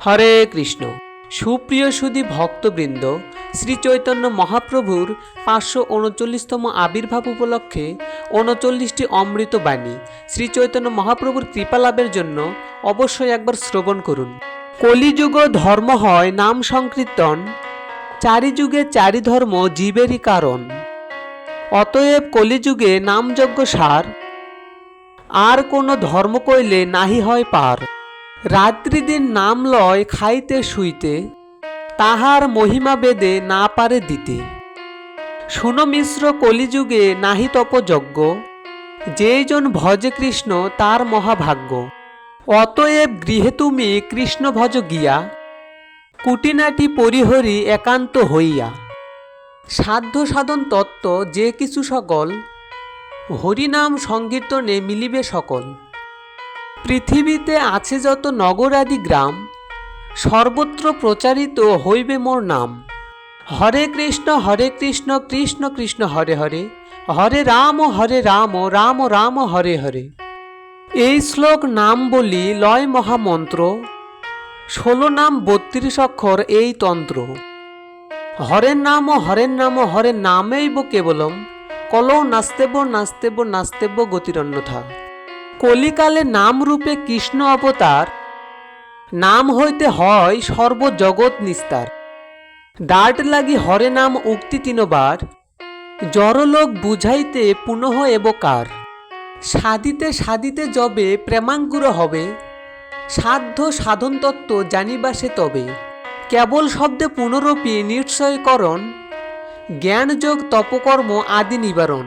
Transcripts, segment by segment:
হরে কৃষ্ণ। সুপ্রিয় সুধী ভক্তবৃন্দ, শ্রী চৈতন্য মহাপ্রভুর পাঁচশো উনচল্লিশতম আবির্ভাব উপলক্ষে উনচল্লিশটি অমৃত বাণী শ্রী চৈতন্য মহাপ্রভুর কৃপা লাভের জন্য অবশ্যই একবার শ্রবণ করুন। কলিযুগ ধর্ম হয় নাম সংকীর্তন চারি যুগে চারি ধর্ম জীবেরই কারণ। অতএব কলিযুগে নামযজ্ঞ সার, আর কোনো ধর্ম কইলে নাহি হয় পার। রাত্রি দিন নাম লয় খাইতে শুইতে, তাহার মহিমা বেদে না পারে দিতে। শুনো মিশ্র কলিযুগে নাহি তপযজ্ঞ যেজন ভজে কৃষ্ণ তার মহাভাগ্য। অতএব গৃহে তুমি কৃষ্ণ ভজ গিয়া, কুটিনাটি পরিহরি একান্ত হইয়া। সাধ্য সাধন তত্ত্ব যে কিছু সকল, হরিনাম সংকীর্তনে মিলিবে সকল। পৃথিবীতে আছে যত নগরাদি গ্রাম, সর্বত্র প্রচারিত হইবে মোর নাম। হরে কৃষ্ণ হরে কৃষ্ণ কৃষ্ণ কৃষ্ণ, হরে হরে হরে রাম হরে রাম রাম রাম, হরে হরে। এই শ্লোক নাম বলি লয় মহামন্ত্র, ষোলো নাম বত্রিশ অক্ষর এই তন্ত্র। হরের নাম হরের নাম হরের নামেইব কেবলম, কলৌ নাস্তেব নাস্তেব নাস্তেব গতিরন্যথা কলিকালে নাম রূপে কৃষ্ণ অবতার, নাম হইতে হয় সর্বজগৎ নিস্তার। ডাট লাগি হরে নাম উক্তি তিনবার, জড়লোক বুঝাইতে পুনঃ এবকার। সাধিতে সাধিতে যবে প্রেমাঙ্কুর হবে, সাধ্য সাধন তত্ত্ব জানিবাসে তবে। কেবল শব্দে পুনরপি নিশ্চয়করণ, জ্ঞানযোগ তপকর্ম আদি নিবারণ।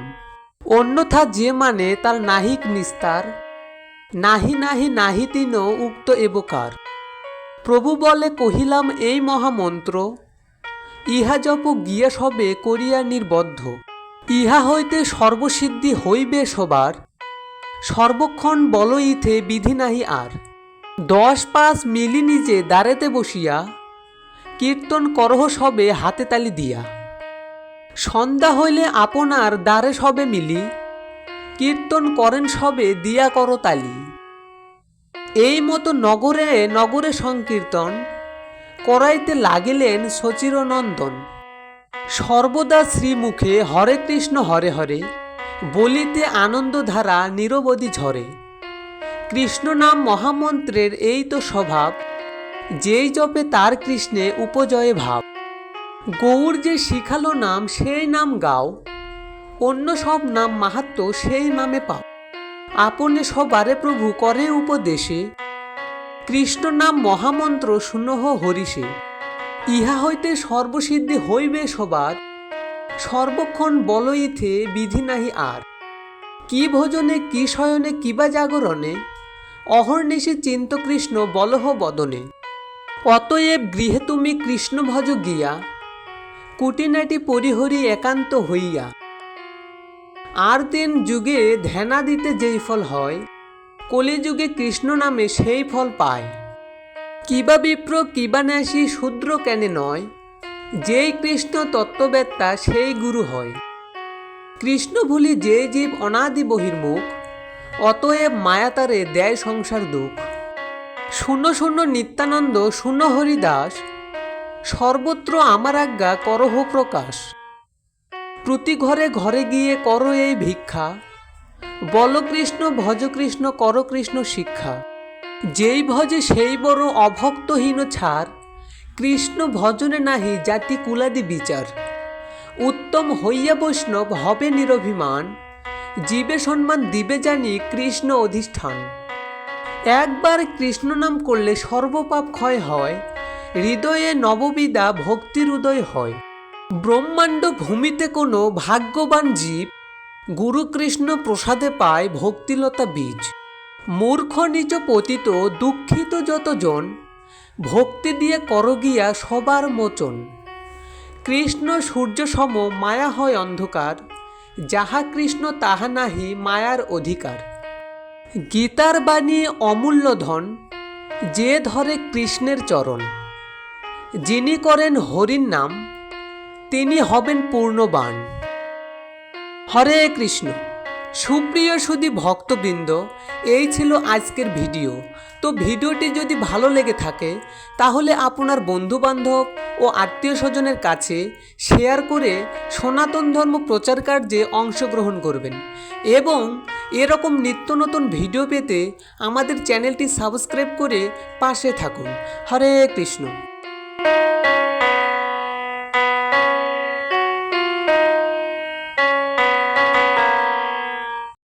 অন্যথা যে মানে তার নাহিক নিস্তার। নাহি নাহি নাহি তিন উক্ত এবকার। প্রভু বলে, কহিলাম, এই মহামন্ত্র, ইহা জপ গিয়া সবে করিয়া নির্বদ্ধ। ইহা হইতে সর্বসিদ্ধি হইবে সবার। সর্বক্ষণ বল ইথে, বিধি নাহি আর। দশ পাঁচ মিলি নিজে দাঁড়েতে বসিয়া, কীর্তন করহ সবে হাতে তালি দিয়া। সন্ধ্যা হইলে আপনার দ্বারে সবে মিলি, কীর্তন করেন সবে দিয়া করো তালি। এই মতো নগরে নগরে সংকীর্তন করাইতে লাগিলেন সচিরনন্দন। সর্বদা শ্রীমুখে হরে কৃষ্ণ হরে হরে, বলিতে আনন্দধারা নিরবধি ঝরে। কৃষ্ণ নাম মহামন্ত্রের এই তো স্বভাব, যেই জপে তার কৃষ্ণে উপজয়ে ভাব। গৌর যে শিখালো নাম, সেই নাম গাও, অন্য সব নাম মাহাত্ম সেই নামে পাও। আপনে সবারে প্রভু করে উপদেশে। কৃষ্ণ নাম মহামন্ত্র শুনহ হরিষে। ইহা হইতে সর্বসিদ্ধি হইবে সবার। সর্বক্ষণ বলইথে বিধি নাহি আর। কি ভোজনে, কি শয়নে, কিবা জাগরণে। অহর্নিশে চিন্ত কৃষ্ণ বলহ বদনে। অতএব গৃহে তুমি কৃষ্ণ ভজ গিয়া। কুটিনাটি পরিহরি একান্ত হইয়া। আর তিন যুগে ধ্যানাদিতে যেই ফল হয়, কলিযুগে কৃষ্ণ নামে সেই ফল পায়। কিবা বিপ্র, কিবা ন্যাসী শূদ্র কেনে নয়, যেই কৃষ্ণ তত্ত্ববেত্তা সেই গুরু হয়। কৃষ্ণ ভুলি যে জীব অনাদি বহির্মুখ, অতএব মায়াতারে দেয় সংসার দুঃখ। শূন্য শূন্য নিত্যানন্দ, শূন্য হরিদাস, সর্বত্র আমার আজ্ঞা করহ প্রকাশ। প্রতি ঘরে ঘরে গিয়ে করো এই ভিক্ষা। বল কৃষ্ণ, ভজ কৃষ্ণ, কর কৃষ্ণ শিক্ষা। যেই ভজে সেই বড় অভক্তহীন ছাড় কৃষ্ণ ভজনে নাহি জাতি কুলাদি বিচার। উত্তম হইয়া বৈষ্ণব হবে নিরভিমান, জীবে সম্মান দিবে জানি কৃষ্ণ অধিষ্ঠান। একবার কৃষ্ণ নাম করলে সর্বপাপ ক্ষয় হয়, হৃদয়ে নববিদা ভক্তির উদয় হয়। ব্রহ্মাণ্ড ভূমিতে কোনো ভাগ্যবান জীব গুরুকৃষ্ণ প্রসাদে পায় ভক্তিলতা বীজ। মূর্খ নিচ পতিত দুঃখিত যতজন, ভক্তি দিয়ে করগিয়া সবার মোচন। কৃষ্ণ সূর্য সম মায়া হয় অন্ধকার, যাহা কৃষ্ণ তাহা নাহি মায়ার অধিকার। গীতার বাণী অমূল্য ধন, যে ধরে কৃষ্ণের চরণ। যিনি করেন হরির নাম তিনি হবেন পূর্ণবান। হরে কৃষ্ণ। সুপ্রিয় সুদী ভক্তবৃন্দ, এই ছিল আজকের ভিডিও। তো ভিডিওটি যদি ভালো লেগে থাকে, তাহলে আপনার বন্ধুবান্ধব ও আত্মীয় স্বজনের কাছে শেয়ার করে সনাতন ধর্ম প্রচার কার্যে অংশগ্রহণ করবেন। এবং এরকম নিত্য নতুন ভিডিও পেতে আমাদের চ্যানেলটি সাবস্ক্রাইব করে পাশে থাকুন। হরে কৃষ্ণ।